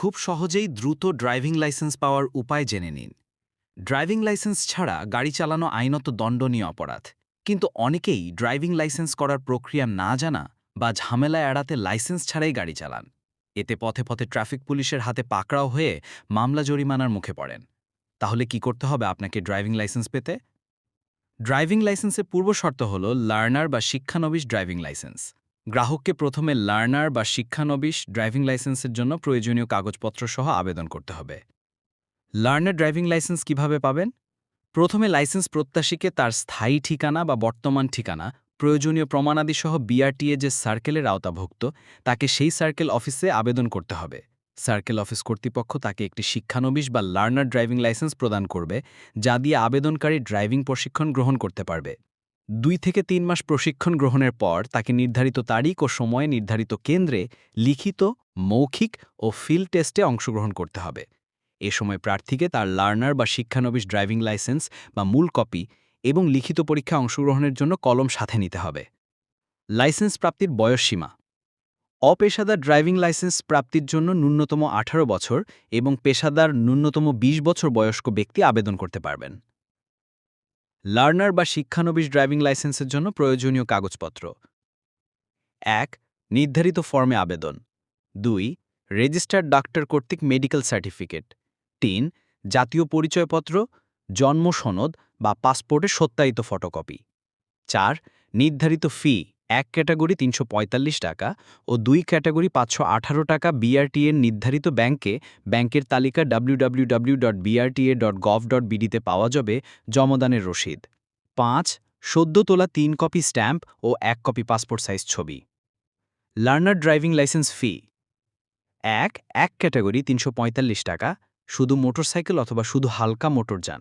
খুব সহজেই দ্রুত ড্রাইভিং লাইসেন্স পাওয়ার উপায় জেনে নিন। ড্রাইভিং লাইসেন্স ছাড়া গাড়ি চালানো আইনত দণ্ডনীয় অপরাধ। কিন্তু অনেকেই ড্রাইভিং লাইসেন্স করার প্রক্রিয়া না জানা বা ঝামেলা এড়াতে লাইসেন্স ছাড়াই গাড়ি চালান। এতে পথে পথে ট্রাফিক পুলিশের হাতে পাকড়াও হয়ে মামলা জরিমানার মুখে পড়েন। তাহলে কি করতে হবে আপনাকে ড্রাইভিং লাইসেন্স পেতে? ড্রাইভিং লাইসেন্সের পূর্বশর্ত হল লার্নার বা শিক্ষানবিশ ড্রাইভিং লাইসেন্স। গ্রাহককে প্রথমে লার্নার বা শিক্ষানবিশ ড্রাইভিং লাইসেন্সের জন্য প্রয়োজনীয় কাগজপত্র সহ আবেদন করতে হবে। লার্নার ড্রাইভিং লাইসেন্স কীভাবে পাবেন? প্রথমে লাইসেন্স প্রত্যাশীকে তার স্থায়ী ঠিকানা বা বর্তমান ঠিকানা, প্রয়োজনীয় প্রমাণাদি সহ বিআরটিএ যে সার্কেলের আওতাভুক্ত, তাকে সেই সার্কেল অফিসে আবেদন করতে হবে। সার্কেল অফিস কর্তৃপক্ষ তাকে একটি শিক্ষানবিশ বা লার্নার ড্রাইভিং লাইসেন্স প্রদান করবে, যা দিয়ে আবেদনকারী ড্রাইভিং প্রশিক্ষণ গ্রহণ করতে পারবে। দুই থেকে তিন মাস প্রশিক্ষণ গ্রহণের পর তাকে নির্ধারিত তারিখ ও সময়ে নির্ধারিত কেন্দ্রে লিখিত, মৌখিক ও ফিল্ড টেস্টে অংশগ্রহণ করতে হবে। এ সময় প্রার্থীকে তার লার্নার বা শিক্ষানবিশ ড্রাইভিং লাইসেন্স বা মূল কপি এবং লিখিত পরীক্ষা অংশগ্রহণের জন্য কলম সাথে নিতে হবে। লাইসেন্স প্রাপ্তির বয়সসীমা অপেশাদার ড্রাইভিং লাইসেন্স প্রাপ্তির জন্য ন্যূনতম ১৮ বছর এবং পেশাদার ন্যূনতম ২০ বছর বয়স্ক ব্যক্তি আবেদন করতে পারবেন। লার্নার বা শিক্ষানবিশ ড্রাইভিং লাইসেন্সের জন্য প্রয়োজনীয় কাগজপত্র। এক, নির্ধারিত ফর্মে আবেদন। দুই, রেজিস্টার্ড ডাক্তার কর্তৃক মেডিকেল সার্টিফিকেট। তিন, জাতীয় পরিচয়পত্র, জন্ম সনদ বা পাসপোর্টের সত্যায়িত ফটোকপি। চার, নির্ধারিত ফি। এক ক্যাটাগরি তিনশো পঁয়তাল্লিশ টাকা ও দুই ক্যাটাগরি পাঁচশো আঠারো টাকা বিআরটিএর নির্ধারিত ব্যাংকে ব্যাংকের তালিকা www.brta.gov.bd তে পাওয়া যাবে জমদানের রসিদ। পাঁচ, সদ্য তোলা তিন কপি স্ট্যাম্প ও এক কপি পাসপোর্ট সাইজ ছবি। Learner driving licence fee. এক এক ক্যাটাগরি তিনশো পঁয়তাল্লিশ টাকা শুধু মোটরসাইকেল অথবা শুধু হালকা মোটরযান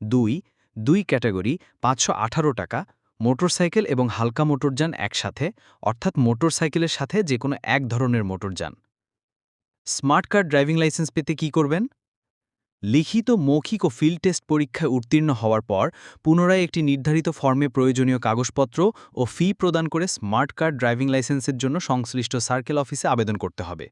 দুই দুই ক্যাটাগরি পাঁচশো আঠারো টাকা মোটরসাইকেল এবং হালকা মোটরযান একসাথে, অর্থাৎ মোটরসাইকেলের সাথে যে কোনো এক ধরনের মোটরযান। স্মার্ট কার্ড ড্রাইভিং লাইসেন্স পেতে কি করবেন? লিখিত মৌখিক ও ফিল্ড টেস্ট পরীক্ষায় উত্তীর্ণ হওয়ার পর পুনরায় একটি নির্ধারিত ফর্মে প্রয়োজনীয় কাগজপত্র ও ফি প্রদান করে স্মার্ট কার্ড ড্রাইভিং লাইসেন্সের জন্য সংশ্লিষ্ট সার্কেল অফিসে আবেদন করতে হবে।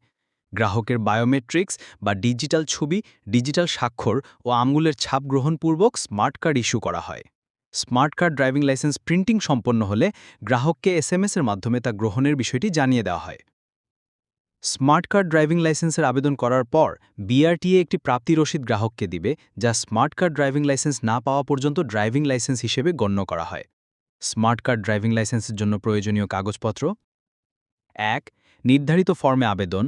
গ্রাহকের বায়োমেট্রিক্স বা ডিজিটাল ছবি, ডিজিটাল স্বাক্ষর ও আঙ্গুলের ছাপ গ্রহণপূর্বক স্মার্ট কার্ড ইস্যু করা হয়। Smart card driving licence printing সম্পন্ন হলে গ্রাহককে এসএমএস এর মাধ্যমে তা গ্রহণের বিষয়টি জানিয়ে দেওয়া হয়। স্মার্ট কার্ড ড্রাইভিং লাইসেন্সের আবেদন করার পর বিআরটিএ একটি প্রাপ্তি রসিদ গ্রাহককে দিবে, যা স্মার্ট কার্ড ড্রাইভিং লাইসেন্স না পাওয়া পর্যন্ত ড্রাইভিং লাইসেন্স হিসেবে গণ্য করা হয়। স্মার্ট কার্ড ড্রাইভিং লাইসেন্সের জন্য প্রয়োজনীয় কাগজপত্র এক, নির্ধারিত ফর্মে আবেদন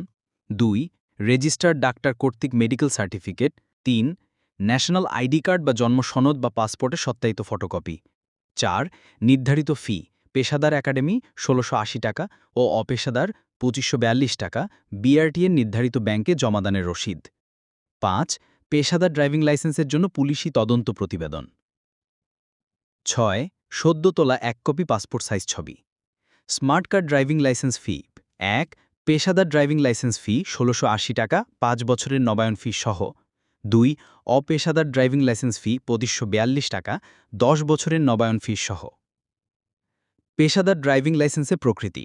দুই, রেজিস্টার্ড ডাক্তার কর্তৃক মেডিকেল সার্টিফিকেট তিন ন্যাশনাল আইডি কার্ড বা জন্ম সনদ বা পাসপোর্টে সত্যায়িত ফটোকপি। চার, নির্ধারিত ফি, পেশাদার একাডেমি ষোলোশো টাকা ও অপেশাদার পঁচিশশো টাকা বিআরটিএর নির্ধারিত ব্যাংকে জমাদানের রসিদ। পাঁচ, পেশাদার ড্রাইভিং লাইসেন্সের জন্য পুলিশি তদন্ত প্রতিবেদন। ছয়, সদ্য তোলা এক কপি পাসপোর্ট সাইজ ছবি। Smart card driving licence fee. এক, পেশাদার ড্রাইভিং লাইসেন্স ফি ষোলোশো টাকা, পাঁচ বছরের নবায়ন ফি সহ দুই, অপেশাদার ড্রাইভিং লাইসেন্স ফি পঁচিশশো টাকা, দশ বছরের নবায়ন ফি সহ। পেশাদার ড্রাইভিং লাইসেন্সের প্রকৃতি।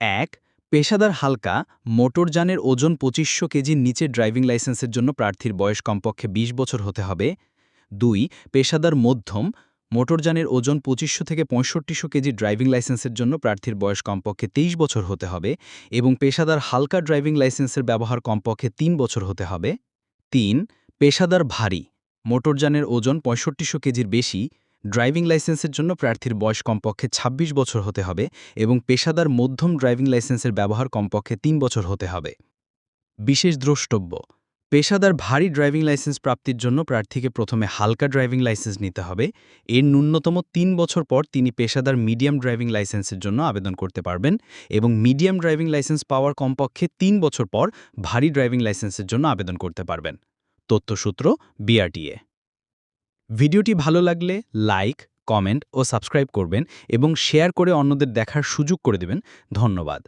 এক, পেশাদার হালকা মোটরযানের ওজন পঁচিশশো কেজির নিচে ড্রাইভিং লাইসেন্সের জন্য প্রার্থীর বয়স কমপক্ষে ২০ বছর হতে হবে। দুই, পেশাদার মধ্যম মোটরযানের ওজন পঁচিশশো থেকে পঁয়ষট্টিশো কেজি ড্রাইভিং লাইসেন্সের জন্য প্রার্থীর বয়স কমপক্ষে ২৩ বছর হতে হবে এবং পেশাদার হালকা ড্রাইভিং লাইসেন্সের ব্যবহার কমপক্ষে তিন বছর হতে হবে। তিন পেশাদার ভারী, মোটরযানের ওজন পঁয়ষট্টিশো কেজির বেশি, ড্রাইভিং লাইসেন্সের জন্য প্রার্থীর বয়স কমপক্ষে ২৬ বছর হতে হবে এবং পেশাদার মধ্যম ড্রাইভিং লাইসেন্সের ব্যবহার কমপক্ষে তিন বছর হতে হবে। বিশেষ দ্রষ্টব্য, পেশাদার ভারী ড্রাইভিং লাইসেন্স প্রাপ্তির জন্য প্রার্থীকে প্রথমে হালকা ড্রাইভিং লাইসেন্স নিতে হবে। এর ন্যূনতম তিন বছর পর তিনি পেশাদার মিডিয়াম ড্রাইভিং লাইসেন্সের জন্য আবেদন করতে পারবেন এবং মিডিয়াম ড্রাইভিং লাইসেন্স পাওয়ার কমপক্ষে তিন বছর পর ভারী ড্রাইভিং লাইসেন্সের জন্য আবেদন করতে পারবেন। তথ্যসূত্র বিআরটিএ। ভিডিওটি ভালো লাগলে লাইক, কমেন্ট ও সাবস্ক্রাইব করবেন এবং শেয়ার করে অন্যদের দেখার সুযোগ করে দেবেন। ধন্যবাদ।